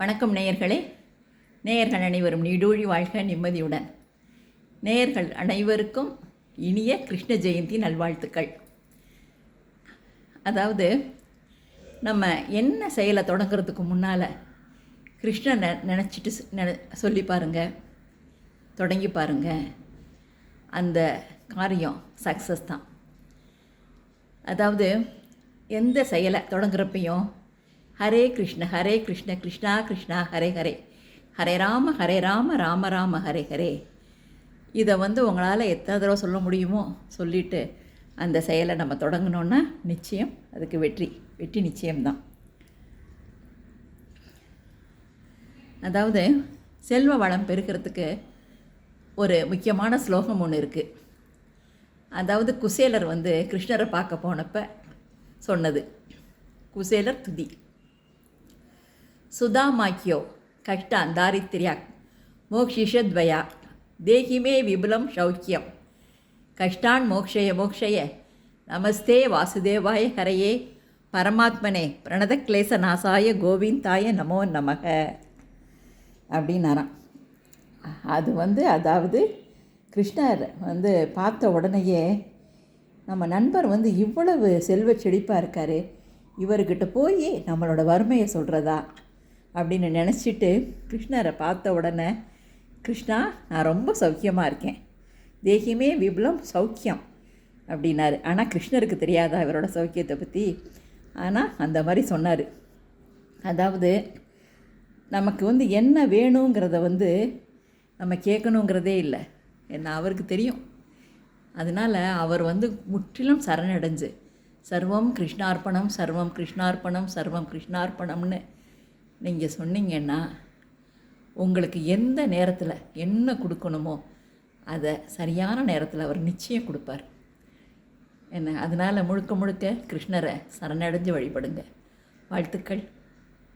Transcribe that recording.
வணக்கம் நேயர்களே. நேயர்கள் அனைவரும் நீடூழி வாழ்க நிம்மதியுடன். நேயர்கள் அனைவருக்கும் இனிய கிருஷ்ண ஜெயந்தி நல்வாழ்த்துக்கள். அதாவது நம்ம என்ன செயலை தொடங்குறதுக்கு முன்னால் கிருஷ்ணனை நினச்சிட்டு நின சொல்லி பாருங்கள் தொடங்கி பாருங்கள் அந்த காரியம் சக்ஸஸ் தான். அதாவது எந்த செயலை தொடங்குறப்பையும் ஹரே கிருஷ்ண ஹரே கிருஷ்ண கிருஷ்ணா கிருஷ்ணா ஹரே ஹரே. ஹரே ராம ஹரே ராம ராம ராம ஹரே ஹரே. இதை வந்து உங்களால் எத்தனை தடவை சொல்ல முடியுமோ சொல்லிவிட்டு அந்த செயலை நம்ம தொடங்கினோன்னா நிச்சயம் அதுக்கு வெற்றி வெற்றி நிச்சயம்தான். அதாவது செல்வ வளம் பெருக்கிறதுக்கு ஒரு முக்கியமான ஸ்லோகம் ஒன்று இருக்குது அதாவது குசேலர் வந்து கிருஷ்ணரை பார்க்க போனப்போ சொன்னது. குசேலர் துதி. சுதாமாக்கியோ. கஷ்டான் தாரித்ரியா மோக்ஷிஷத்வயா தேகிமே விபுலம் சௌக்கியம் கஷ்டான் மோக்ஷய மோக்ஷய. நமஸ்தே வாசுதேவாய ஹரையே. பரமாத்மனே பிரணத கிளேச நாசாய கோவிந்தாய நமோ நமக. அப்படின்னாராம். அது வந்து அதாவது கிருஷ்ணர் வந்து பார்த்த உடனேயே நம்ம நண்பர் வந்து இவ்வளவு செல்வ செழிப்பாக இருக்கார். இவர்கிட்ட போய் நம்மளோட வறுமையை சொல்கிறதா அப்படின்னு நினச்சிட்டு கிருஷ்ணரை பார்த்த உடனே கிருஷ்ணா நான் ரொம்ப சௌக்கியமாக இருக்கேன். தேகியமே விபுலம் சௌக்கியம் அப்படின்னாரு. ஆனால் கிருஷ்ணருக்கு தெரியாதா இவரோட சௌக்கியத்தை பற்றி ஆனால் அந்த மாதிரி சொன்னார். அதாவது நமக்கு வந்து என்ன வேணுங்கிறத வந்து நம்ம கேட்கணுங்கிறதே இல்லை. என்ன அவருக்கு தெரியும். அதனால் அவர் வந்து முற்றிலும் சரணடைஞ்சு சர்வம் கிருஷ்ணார்ப்பணம் சர்வம் கிருஷ்ணார்ப்பணம் சர்வம் கிருஷ்ணார்ப்பணம்னு நீங்கள் சொன்னீங்கன்னா உங்களுக்கு எந்த நேரத்தில் என்ன கொடுக்கணுமோ அதை சரியான நேரத்தில் அவர் நிச்சயம் கொடுப்பார். என்ன? அதனால் முழுக்க முழுக்க கிருஷ்ணரை சரணடைஞ்சு வழிபடுங்க. வாழ்த்துக்கள்.